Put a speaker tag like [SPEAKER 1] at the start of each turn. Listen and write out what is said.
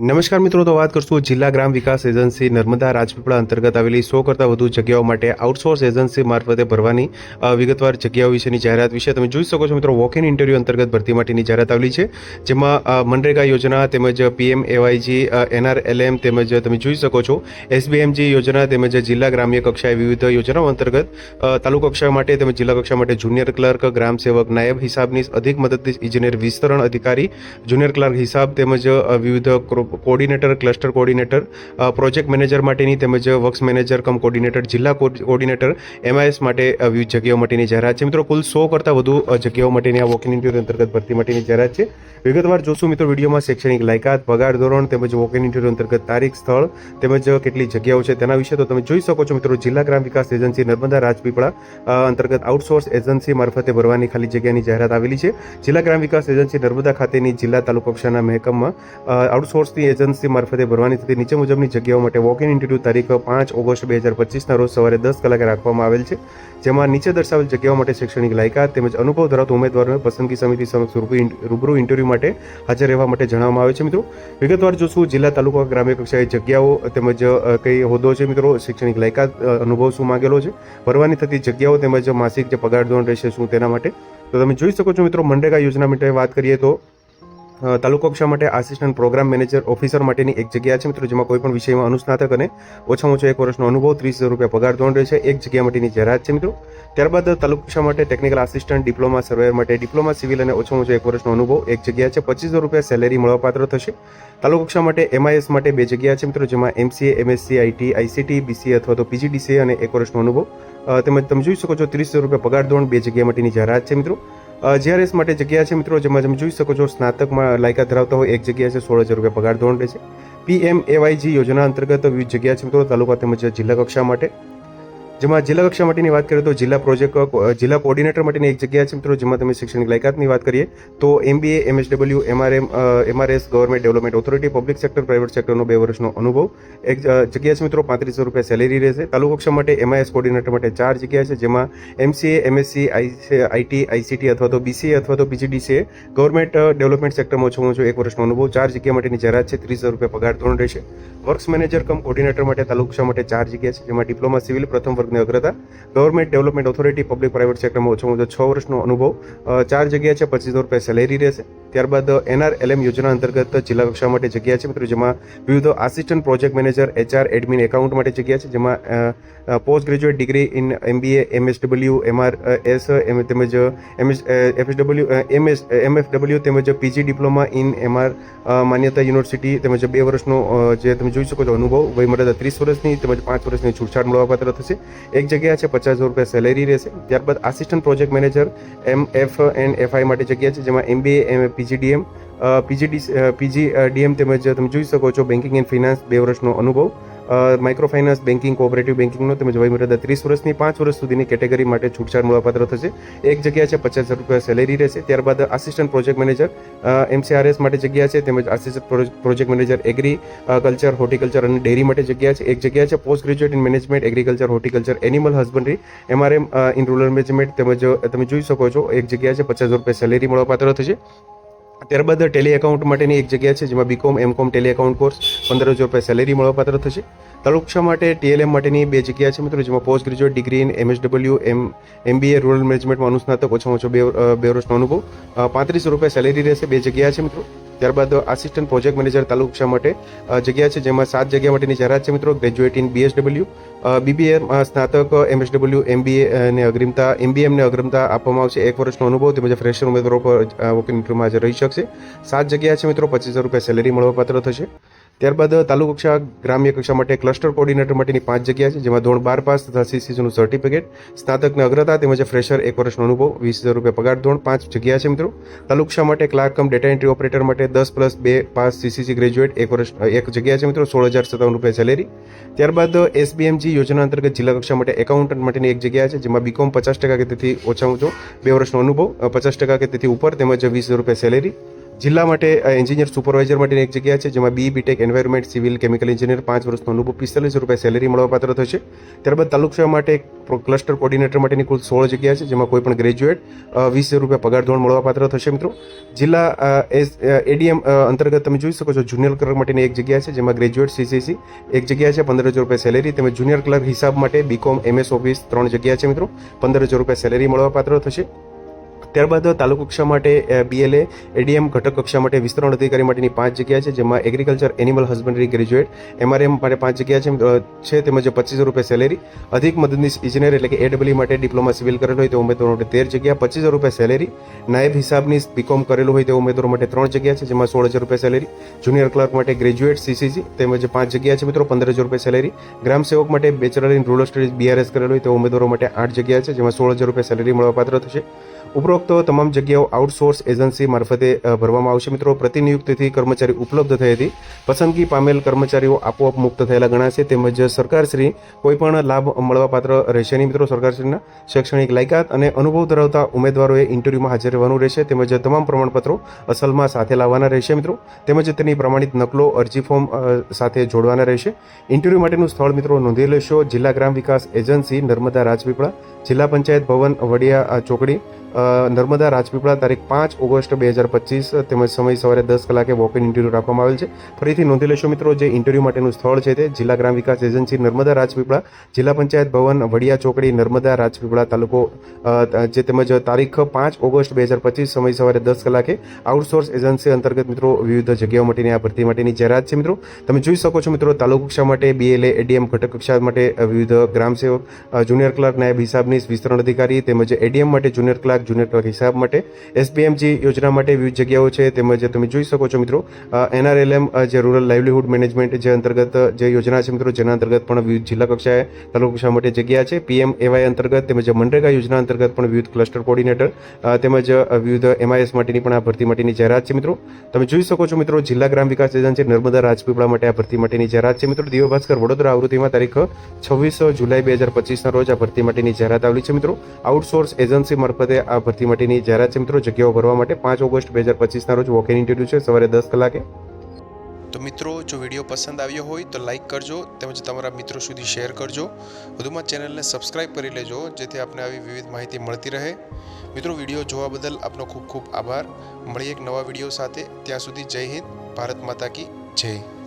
[SPEAKER 1] નમસ્કાર મિત્રો, તો વાત કરશું જિલ્લા ગ્રામ વિકાસ એજન્સી નર્મદા રાજપીપળા અંતર્ગત આવેલી સો કરતાં વધુ જગ્યાઓ માટે આઉટસોર્સ એજન્સી મારફતે ભરવાની વિગતવાર જગ્યાઓ વિશેની જાહેરાત વિશે તમે જોઈ શકો છો મિત્રો. વોક ઇન ઇન્ટરવ્યૂ અંતર્ગત ભરતી માટેની જાહેરાત આવેલી છે, જેમાં મનરેગા યોજના તેમજ પીએમ એવાયજી એનઆરએલએમ તેમજ તમે જોઈ શકો છો. એસબીએમજી યોજના તેમજ જિલ્લા ગ્રામ્ય કક્ષાએ વિવિધ યોજનાઓ અંતર્ગત તાલુકા કક્ષા માટે તેમજ જિલ્લા કક્ષા માટે જુનિયર ક્લર્ક, ગ્રામ સેવક, નાયબ હિસાબની અધિક મદદનીશ, ઇજનેર વિસ્તરણ અધિકારી, જુનિયર ક્લર્ક હિસાબ તેમજ વિવિધ crow- coordinator cluster coordinator project manager માટેની તેમજ વર્ક્સ મેનેજર કમ કોઓર્ડિનેટર જિલ્લા કોઓર્ડિનેટર એમઆઈએસ માટે વિવિધ જગ્યાઓ માટેની જાહેરાત છે. મિત્રો કુલ સો કરતાં વધુ જગ્યાઓ માટેની આ વોક ઇન ઇન્ટરવ્યૂ અંતર્ગત ભરતી માટેની જાહેરાત છે. વિગતવાર જોશું મિત્રો વિડીયોમાં શૈક્ષણિક લાયકાત પગાર ધોરણ તેમજ વોક ઇન ઇન્ટરવ્યૂ અંતર્ગત તારીખ સ્થળ તેમજ કેટલી જગ્યાઓ છે તેના વિશે તો તમે જોઈ શકો છો મિત્રો જિલ્લા ગ્રામ વિકાસ એજન્સી નર્મદા રાજપીપળા અંતર્ગત આઉટસોર્સ એજન્સી મારફતે ભરવાની ખાલી જગ્યાની જાહેરાત આવેલી છે. જિલ્લા ગ્રામ વિકાસ એજન્સી નર્મદા ખાતેની જિલ્લા તાલુકા કક્ષાના મહેકમમાં અ, આઉટસોર્સની એજન્સી મારફતે ભરવાની થતી નીચે મુજબની જગ્યાઓ માટે વોક ઇન ઇન્ટરવ્યૂ તારીખ પાંચ ઓગસ્ટ બે હજાર પચીસના રોજ સવારે દસ કલાકે રાખવામાં આવેલ છે, જેમાં નીચે દર્શાવેલ જગ્યાઓ માટે શૈક્ષણિક લાયકાત તેમજ અનુભવ ધરાવતા ઉમેદવારોને પસંદગી સમિતિ સમક્ષ રૂબરૂ ઇન- રૂબરૂ ઇન્ટરવ્યૂ માટે હાજર રહેવા માટે જણાવવામાં આવે છે. મિત્રો, વિગતવાર જોશું જિલ્લા તાલુકા ગ્રામ્ય કક્ષાએ જગ્યાઓ તેમજ કઈ હોદ્દો છે મિત્રો? શૈક્ષણિક લાયકાત અનુભવ શું માંગેલો છે? ભરવાની થતી જગ્યાઓ તેમજ માસિક જે પગાર ધોરણ રહેશે શું તેના માટે? તો તમે જોઈ શકો છો મિત્રો, મનરેગા યોજના માટે વાત કરીએ તો તાલુકા કક્ષા માટે આસિસ્ટન્ટ પ્રોગ્રામ મેનેજર ઓફિસર માટેની એક જગ્યા છે મિત્રો, જેમાં કોઈ પણ વિષયમાં અનુસ્નાતક અને ઓછામાં ઓછો એક વર્ષનો અનુભવ, ત્રીસ હજાર રૂપિયા પગાર ધોરણ રહેશે. એક જગ્યા માટેની જાહેરાત છે મિત્રો. ત્યારબાદ તાલુકા કક્ષા માટે ટેકનિકલ આસિસ્ટન્ટ ડિપ્લોમા સર્વેયર માટે ડિપ્લોમા સિવિલ અને ઓછામાં ઓછો એક વર્ષનો અનુભવ, એક જગ્યા છે. પચીસ હજાર રૂપિયા સેલેરી મળવાપાત્ર થશે. તાલુકા કક્ષા માટે એમઆઈએસ માટે બે જગ્યા છે મિત્રો, જેમાં MCA MSc IT ICT BCA અથવા તો પીજીડીસીએ અને એક વર્ષનો અનુભવ. તેમજ તમે જોઈ શકો છો, ત્રીસ હજાર રૂપિયા પગાર ધોરણ બે જગ્યા માટેની જાહેરાત છે મિત્રો. જીઆરએસ માટે જગ્યા છે મિત્રો, જેમાં તમે જોઈ શકો છો, સ્નાતકમાં લાયકાત ધરાવતા હોય એક જગ્યા છે સોળ હજાર રૂપિયા પગાર ધોરણ રહેશે પીએમ એવાયજી યોજના અંતર્ગત વિવિધ જગ્યા છે મિત્રો, તાલુકા તેમજ જિલ્લા કક્ષા માટે. જેમાં જિલ્લા કક્ષા માટેની વાત કરીએ તો જિલ્લા પ્રોજેક્ટ જિલ્લા કોઓર્ડિનેટર માટેની એક જગ્યા છે મિત્રો, જેમાં તમે શૈક્ષણિક લાયકાતની વાત કરીએ તો MBA, MSW, MRM MRS, government development authority, public sector, private સેક્ટરનો બે વર્ષનો અનુભવ. એક જગ્યા છે મિત્રો, પાંત્રીસો રૂપિયા સેલેરી રહેશે. તાલુકા કક્ષા માટે એમઆઈએસ કોઓર્ડિનેટર માટે ચાર જગ્યા છે, જેમાં એમસીએ, એમએસસી આઈટી, આઈસીટી અથવા તો બીસીએ અથવા તો પીજીડીસીએ. ગવર્મેન્ટ ડેવલપમેન્ટ સેક્ટરમાં ઓછામાં ઓછો એક વર્ષનો અનુભવ. ચાર જગ્યા માટેની જાહેરાત છે, ત્રીસ રૂપિયા પગાર ધોરણ રહેશે. વર્ક્સ મેનેજર કમ કોર્ડિનેટર માટે તાલુકા માટે ચાર જગ્યા છે, જેમાં ડિપ્લોમા સિવિલ, પ્રથમ વર્ગની અગ્રતા government development authority public private સેક્ટરમાં ઓછામાં ઓછો છ વર્ષનો અનુભવ ચાર જગ્યા છે, પચીસ હજાર રૂપિયા સેલેરી રહેશે. ત્યારબાદ એનઆરએલએમ યોજના અંતર્ગત જિલ્લા કક્ષા માટે જગ્યા છે મિત્રો જેમાં વિવિધ assistant project manager HR admin account માટે જગ્યા છે જેમાં post graduate degree in MBA MSW MR S M તેમજ એમએસ એફએસડબલ્યુ એમએસ એમએફડબલ્યુ તેમજ પીજી ડિપ્લોમા ઇન એમઆર માન્યતા યુનિવર્સિટી તેમજ બે વર્ષનો અ, જે તમે જોઈ શકો છો અનુભવ વયમર્યાદા ત્રીસ વર્ષની તેમજ પાંચ વર્ષની છૂટછાટ મળવાપાત્ર થશે. એક જગ્યા છે પચાસ હજાર રૂપિયા સેલેરી રહેશે. ત્યારબાદ assistant project manager M F and FI માટે જગ્યા છે જેમાં MBA M PGDM PGD PG DM તેમજ તમે જોઈ શકો છો બેન્કિંગ એન્ડ ફિનાન્સ બે વર્ષનો અનુભવ. માઇક્રો ફાઇનાન્સ બેન્કિંગ કોઓપરેટિવ બેન્કિંગનો તેમજ વયમર્યાદા ત્રીસ વર્ષની પાંચ વર્ષ સુધીની કેટેગરી માટે છૂટછાટ મળવાપાત્ર થશે. એક જગ્યા છે પચાસ રૂપિયા સેલેરી રહેશે. ત્યારબાદ આસિસ્ટન્ટ પ્રોજેક્ટ મેનેજર એમસીઆરએસ માટે જગ્યા છે તેમજ assistant project manager agriculture horticulture અને ડેરી માટે જગ્યા છે. એક જગ્યા છે post graduate in management agriculture horticulture animal husbandry MRM in rural management તેમજ તમે જોઈ શકો છો. એક જગ્યા છે પચાસ રૂપિયા સેલેરી મળવાપાત્ર થશે. ત્યારબાદ ટેલી એકાઉન્ટ માટેની એક જગ્યા છે જેમાં BCom MCom tally account course પંદર હજાર રૂપિયા સેલેરી મળવાપાત્ર થશે. તાલુકા માટે ટીએલએમ માટેની બે જગ્યા છે મિત્રો, જેમાં post graduate degree in MSW M MBA rural મેનેજમેન્ટમાં અનુસ્નાતક ઓછામાં ઓછો બે બે વર્ષનો અનુભવ. પાંત્રીસો રૂપિયા સેલેરી રહેશે બે જગ્યા છે મિત્રો. ત્યારબાદ આસિસ્ટન્ટ પ્રોજેક્ટ મેનેજર તાલુકા માટે જગ્યા છે જેમાં સાત જગ્યા માટેની જાહેરાત છે મિત્રો. ગ્રેજ્યુએટ ઇન બીએસડબલ્યુ બીબીએ સ્નાતક એમએસડબલ્યુ એમબીએ અને અગ્રિમતા એમબીએમને અગ્રિમતા આપવામાં આવશે. એક વર્ષનો અનુભવ તેમજ ફ્રેશર ઉમેદવારો પર વોકિંગ ઇન ઇન્ટરવ્યુમાં હાજર રહી શકશે. સાત જગ્યા છે મિત્રો, પચીસ હજાર રૂપિયા સેલેરી મળવાપાત્ર થશે. ત્યારબાદ તાલુકા કક્ષા, ગ્રામ્ય કક્ષા માટે ક્લસ્ટર કોર્ડિનેટર માટેની પાંચ જગ્યા છે, જેમાં ધોરણ બાર પાસ તથા સીસીસીનું સર્ટિફિકેટ, સ્નાતકને અગ્રતા તેમજ ફ્રેશર એક વર્ષનો અનુભવ, વીસ હજાર રૂપિયા પગાર ધોરણ, પાંચ જગ્યા છે મિત્રો. તાલુકા માટે clerk cum data entry operator માટે દસ પ્લસ બે પાસ સીસીસી ગ્રેજ્યુએટ, એક વર્ષ, એક જગ્યા છે મિત્રો, સોળ હજાર સત્તાવન રૂપિયા સેલેરી ત્યારબાદ એસબીએમજી યોજના અંતર્ગત જિલ્લા કક્ષા માટે એકાઉન્ટન્ટ માટેની એક જગ્યા છે, જેમાં બીકોમ પચાસ ટકા કે તેથી ઓછા ઓછો બે વર્ષનો અનુભવ, પચાસ ટકા કે તેથી ઉપર તેમજ વીસ હજાર રૂપિયા સેલેરી જિલ્લા માટે એન્જિનિયર સુપરવાઇઝર માટેની એક જગ્યા છે, જેમાં B BTech environment civil chemical engineer પાંચ વર્ષનો અનુભવ પિસ્તાલીસ રૂપિયા સેલેરી મળવાપાત્ર થશે. ત્યારબાદ તાલુકા માટે ક્લસ્ટર કોર્ડિનેટર માટેની કુલ સોળ જગ્યા છે, જેમાં કોઈ પણ ગ્રેજ્યુએટ વીસ હજાર રૂપિયા પગાર ધોરણ મળવાપાત્ર થશે, મિત્રો. જિલ્લા એસ એડીએમ અંતર્ગત તમે જોઈ શકો છો જુનિયર ક્લર્ક માટેની એક જગ્યા છે, જેમાં ગ્રેજ્યુએટ સીસીસી એક જગ્યા છે પંદર હજાર રૂપિયા સેલેરી તેમજ જુનિયર ક્લર્ક હિસાબ માટે બીકોમ એમએસ ઓફિસ ત્રણ જગ્યા છે, મિત્રો. પંદર હજાર રૂપિયા સેલેરી મળવાપાત્ર થશે. ત્યારબાદ તાલુકા કક્ષા માટે બીએલએ એડીએમ ઘટક કક્ષા માટે વિસ્તરણ અધિકારી માટેની પાંચ જગ્યા છે, જેમાં agriculture animal husbandry graduate MRM માટે પાંચ જગ્યા છે તેમજ પચીસો રૂપિયા સેલેરી અધિક મદદનીશ ઇજનેર એટલે કે એડબલ્યુ માટે ડિપ્લોમા સિવિલ કરેલ હોય તે ઉમેદવારો માટે તેર જગ્યા, પચીસો રૂપિયા સેલેરી નાયબ હિસાબની બીકોમ કરેલું હોય તે ઉમેદવારો માટે ત્રણ જગ્યા છે, જેમાં સોળ હજાર રૂપિયા સેલેરી જુનિયર ક્લર્ક માટે ગ્રેજ્યુએટ સીસીસી તેમજ પાંચ જગ્યા છે મિત્રો, પંદર હજાર રૂપિયા સેલેરી ગ્રામ સેવક માટે bachelor in rural studies BRS કરેલું હોય તે ઉમેદવારો માટે આઠ જગ્યા છે, જેમાં સોળ હજાર રૂપિયા સેલેરી મળવાપાત્ર થશે. ઉપરોક્ત તમામ જગ્યાઓ આઉટસોર્સ એજન્સી મારફતે ભરવામાં આવશે. મિત્રો, પ્રતિનિયુક્તિથી કર્મચારી ઉપલબ્ધ થઈ હતી. પસંદગી પામેલ કર્મચારીઓ આપોઆપ મુક્ત થયેલા ગણાશે. તેમજ સરકારશ્રી કોઈપણ લાભ મળવાપાત્ર રહેશે નહીં. મિત્રો, સરકારશ્રીના શૈક્ષણિક લાયકાત અને અનુભવ ધરાવતા ઉમેદવારોએ ઇન્ટરવ્યૂમાં હાજર રહેવાનું રહેશે. તેમજ તમામ પ્રમાણપત્રો અસલમાં સાથે લાવવાના રહેશે. મિત્રો, તેમજ તેની પ્રમાણિત નકલો, અરજી ફોર્મ સાથે જોડવાના રહેશે. ઇન્ટરવ્યૂ માટેનું સ્થળ મિત્રો નોંધી લેશો. જિલ્લા ગ્રામ વિકાસ એજન્સી નર્મદા રાજપીપળા, જિલ્લા પંચાયત ભવન વડિયા ચોકડી નર્મદા રાજપીપળા તારીખ પાંચ ઓગસ્ટ બે હજાર પચીસ તેમજ સમય સવારે દસ કલાકે વોક ઇન ઇન્ટરવ્યૂ રાખવામાં આવેલ છે. ફરીથી નોંધી લેશો મિત્રો જે ઇન્ટરવ્યૂ માટેનું સ્થળ છે તે જિલ્લા ગ્રામ વિકાસ એજન્સી નર્મદા રાજપીપળા જિલ્લા પંચાયત ભવન વડિયા ચોકડી નર્મદા રાજપીપળા તાલુકો જે તેમજ તારીખ પાંચ ઓગસ્ટ બે હજાર પચીસ સમય સવારે દસ કલાકે આઉટસોર્સ એજન્સી અંતર્ગત મિત્રો વિવિધ જગ્યાઓ માટેની આ ભરતી માટેની જાહેરાત છે મિત્રો. તમે જોઈ શકો છો મિત્રો તાલુકા કક્ષા માટે બીએલએ એડીએમ ઘટક કક્ષા માટે વિવિધ ગ્રામ સેવક અ, જુનિયર ક્લાર્ક નાયબ હિસાબની વિસ્તરણ અધિકારી તેમજ એડીએમ માટે જુનિયર ક્લાર્ક જુનિયર ક્લર્ક હિસાબ માટે, એસબીએમજી યોજના માટે વિવિધ જગ્યાઓ છે, તેમજ તમે જોઈ શકો છો મિત્રો એનઆરએલએમ જે રૂરલ લાઇવલીહુડ મેનેજમેન્ટ જે અંતર્ગત, જે યોજના છે મિત્રો, જેના અંતર્ગત પણ વિવિધ જિલ્લા કક્ષાએ, તાલુકા કક્ષા માટે જગ્યા છે. પીએમ એવાય અંતર્ગત તેમજ મનરેગા યોજના અંતર્ગત પણ વિવિધ ક્લસ્ટર કોર્ડિનેટર તેમજ વિવિધ એમઆઈએસ માટેની પણ આ ભરતી માટેની જાહેરાત છે મિત્રો. તમે જોઈ શકો છો મિત્રો, જિલ્લા ગ્રામ વિકાસ એજન્સી નર્મદા રાજપીપળા માટે આ ભરતી માટેની જાહેરાત છે મિત્રો. દિવ્ય ભાસ્કર વડોદરા આવૃત્તિમાં તારીખ, છવ્વીસ જુલાઈ બે હજાર પચીસના રોજ આ ભરતી માટેની જાહેરાત આવેલી છે મિત્રો. આઉટસોર્સ એજન્સી મારફતે આ ભરતી માટેની જાહેરાત છે મિત્રો. જગ્યાઓ ભરવા માટે પાંચ ઓગસ્ટ બે હજાર પચીસના રોજ વોક ઇન છે. સવારે દસ કલાકે.
[SPEAKER 2] તો મિત્રો, જો વીડિયો પસંદ આવ્યો હોય તો લાઇક કરજો તેમજ તમારા મિત્રો સુધી શેર કરજો. વધુમાં ચેનલને સબસ્ક્રાઇબ કરી લેજો, જેથી આપને આવી વિવિધ માહિતી મળતી રહે. મિત્રો, વીડિયો જોવા બદલ આપનો ખૂબ ખૂબ આભાર. મળીએ એક નવા વીડિયો સાથે. ત્યાં સુધી જય હિન્દ, ભારત માતા કી જય.